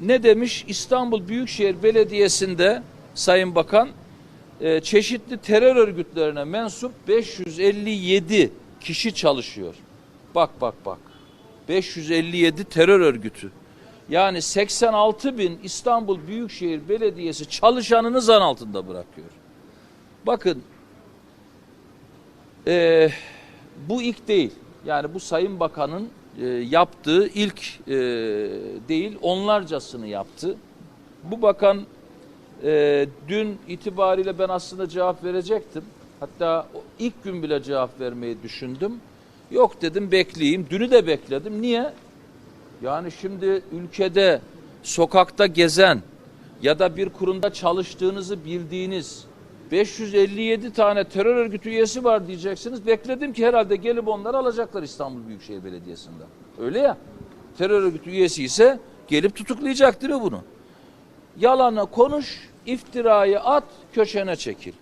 Ne demiş İstanbul Büyükşehir Belediyesi'nde Sayın Bakan e, çeşitli terör örgütlerine mensup 557 kişi çalışıyor. Bak bak bak. 557 terör örgütü. Yani 86 bin İstanbul Büyükşehir Belediyesi çalışanını zan altında bırakıyor. Bakın e, bu ilk değil. Yani bu Sayın Bakan'ın e, yaptığı ilk e, değil onlarcasını yaptı. Bu bakan e, dün itibariyle ben aslında cevap verecektim. Hatta ilk gün bile cevap vermeyi düşündüm. Yok dedim bekleyeyim. Dünü de bekledim. Niye? Yani şimdi ülkede sokakta gezen ya da bir kurumda çalıştığınızı bildiğiniz 557 tane terör örgütü üyesi var diyeceksiniz. Bekledim ki herhalde gelip onları alacaklar İstanbul Büyükşehir Belediyesi'nde. Öyle ya. Terör örgütü üyesi ise gelip tutuklayacak bunu? Yalanı konuş, iftirayı at, köşene çekil.